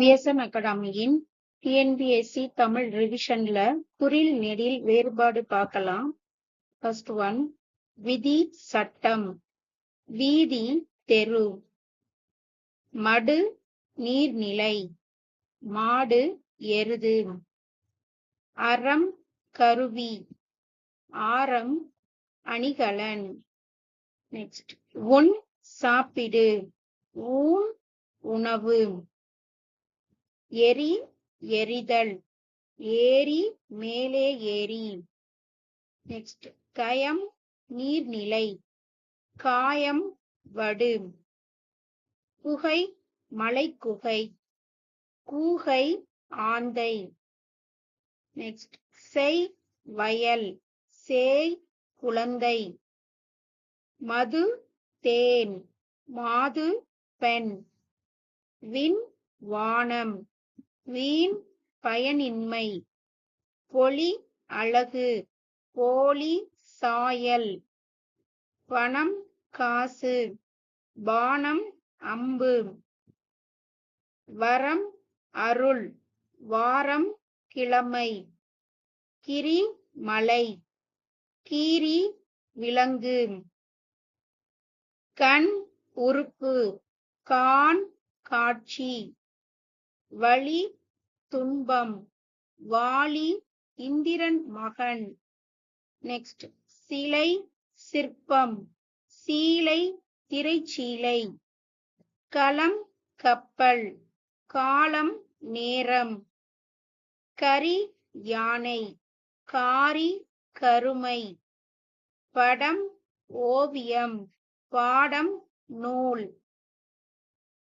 VSM அகாடமியின் TNPSC Tamil ரிவிஷன்ல குறில் நெடில் வேறுபாடு பார்க்கலாம். ஃபர்ஸ்ட் ஒன் விதி சட்டம். வீதி தெரு. மடு நீர்நிலை. மாடு எருது. அறம் கருவி. ஆரம் அணிகலன். நெக்ஸ்ட் உன் சாப்பிடு. ஊன் உணவு. எரி எரிதல். ஏரி மேலே ஏரி. நெக்ஸ்ட் கயம் நீர்நிலை. காயம் வடு. குகை மலைக்குகை. கூகை ஆந்தை. நெக்ஸ்ட் செய் வயல். சேய் குழந்தை. மது தேன். மாது பெண். வின் வானம். வீண் பயனின்மை. பொலி அழகு. போலி சாயல். பணம் காசு. பானம் அம்பு. வரம் அருள். வாரம் கிழமை. கிரி மலை. கீரி விலங்கு. கண் உறுப்பு. கான் காட்சி. வழி துன்பம். வாலி இந்திரன் மகன். நெக்ஸ்ட் சிலை சிற்பம். சீலை திரைச்சீலை. களம் கப்பல். காலம் நேரம். கரி யானை. காரி கருமை. படம் ஓவியம். பாடம் நூல்.